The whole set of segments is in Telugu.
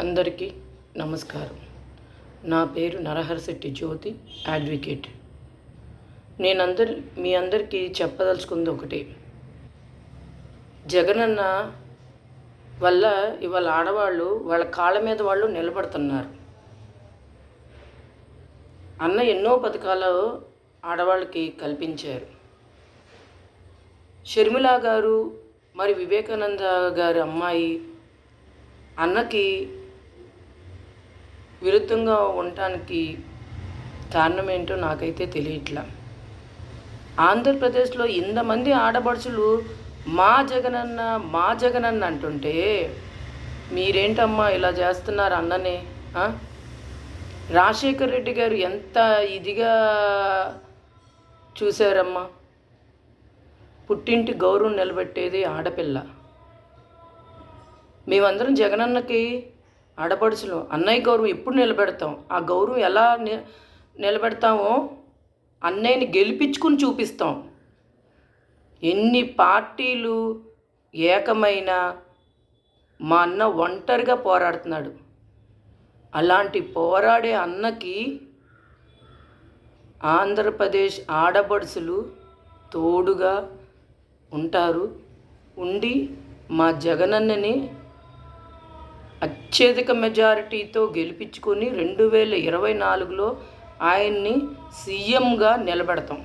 అందరికీ నమస్కారం. నా పేరు నరహరశెట్టి జ్యోతి అడ్వకేట్ నేనందరి మీ అందరికీ చెప్పదలుచుకుంది ఒకటే. జగనన్న వల్ల ఇవాళ ఆడవాళ్ళు వాళ్ళ కాళ్ళ మీద వాళ్ళు నిలబడుతున్నారు. అన్న ఎన్నో పథకాలు ఆడవాళ్ళకి కల్పించారు. షర్మిల గారు మరి వివేకానంద గారి అమ్మాయి అన్నకి విరుద్ధంగా ఉండటానికి కారణం ఏంటో నాకైతే తెలియట్లా. ఆంధ్రప్రదేశ్లో ఇంతమంది ఆడపడుచులు మా జగనన్న మా జగనన్న అంటుంటే మీరేంటమ్మా ఇలా చేస్తున్నారు అన్ననే రాజశేఖర్ రెడ్డి గారు ఎంత ఇదిగా చూశారమ్మా. పుట్టింటి గౌరవం నిలబెట్టేది ఆడపిల్ల. మేమందరం జగనన్నకి ఆడపడుచులు అన్నయ్య గౌరవం ఎప్పుడు నిలబెడతాం? ఆ గౌరవం ఎలా ని నిలబెడతామో అన్నయ్యని గెలిపించుకుని చూపిస్తాం. ఎన్ని పార్టీలు ఏకమైన మా అన్న ఒంటరిగా పోరాడుతున్నాడు. అలాంటి పోరాడే అన్నకి ఆంధ్రప్రదేశ్ ఆడపడుచులు తోడుగా ఉంటారు. ఉండి మా జగనన్నని అత్యధిక మెజారిటీతో గెలిపించుకొని రెండు వేల ఇరవై నాలుగులో ఆయన్ని సీఎంగా నిలబెడతాం.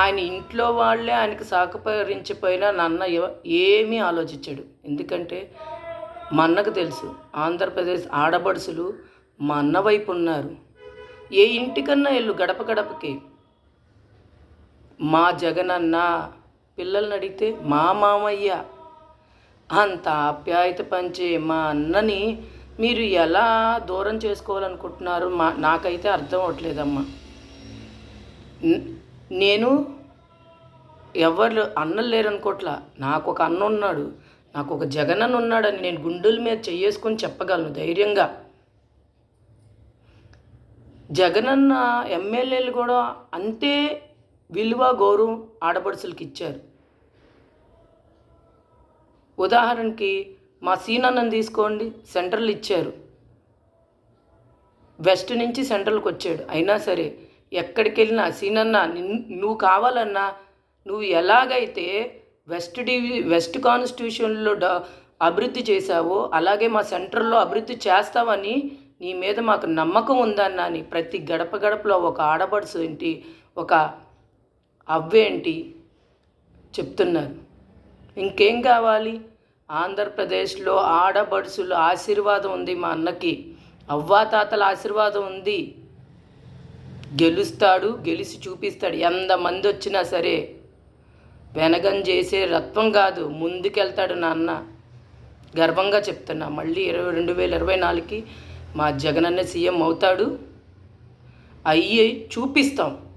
ఆయన ఇంట్లో వాళ్ళే ఆయనకు సహకరించిపోయినా నాన్న ఏమీ ఆలోచించాడు. ఎందుకంటే మా అన్నకు తెలుసు ఆంధ్రప్రదేశ్ ఆడబడుసులు మా అన్న వైపు ఉన్నారు. ఏ ఇంటికన్నా వెళ్ళు గడప గడపకి. మా జగనన్న పిల్లల్ని అడిగితే మా మామయ్య అంత ఆప్యాయత పంచే మా అన్నని మీరు ఎలా దూరం చేసుకోవాలనుకుంటున్నారు? మా నాకైతే అర్థం అవట్లేదమ్మా నేను ఎవరు అన్నలు లేరనుకోట్లా. నాకు ఒక అన్న ఉన్నాడు. నాకు ఒక జగనన్న ఉన్నాడని నేను గుండెల మీద చెయ్యేసుకొని చెప్పగలను ధైర్యంగా. జగనన్న ఎమ్మెల్యేలు కూడా అంతే విలువ గౌరవం ఆడపడుచులకి ఇచ్చారు ఉదాహరణకి మా సీనన్నని తీసుకోండి సెంట్రల్ ఇచ్చారు. వెస్ట్ నుంచి సెంట్రల్కి వచ్చాడు. అయినా సరే ఎక్కడికి వెళ్ళినా సీనన్న నువ్వు కావాలన్నా నువ్వు ఎలాగైతే వెస్ట్ డివి వెస్ట్ కాన్స్టిట్యూషన్లో డ అభివృద్ధి చేశావో అలాగే మా సెంటర్లో అభివృద్ధి చేస్తావని నీ మీద మాకు నమ్మకం ఉందన్నా అని ప్రతి గడప గడపలో ఒక ఆడపడుసు ఏంటి ఒక అవ్వేంటి చెప్తున్నారు. ఇంకేం కావాలి? ఆంధ్రప్రదేశ్లో ఆడబడుసుల ఆశీర్వాదం ఉంది మా అన్నకి. అవ్వాతాతల ఆశీర్వాదం ఉంది. గెలుస్తాడు గెలిచి చూపిస్తాడు. ఎంతమంది వచ్చినా సరే వెనగం చేసే రత్వం కాదు. ముందుకెళ్తాడు నాన్న. గర్వంగా చెప్తున్నా. మళ్ళీ ఇరవై రెండు వేల ఇరవై నాలుగుకి మా జగనన్న సీఎం అవుతాడు. అయ్యి చూపిస్తాం.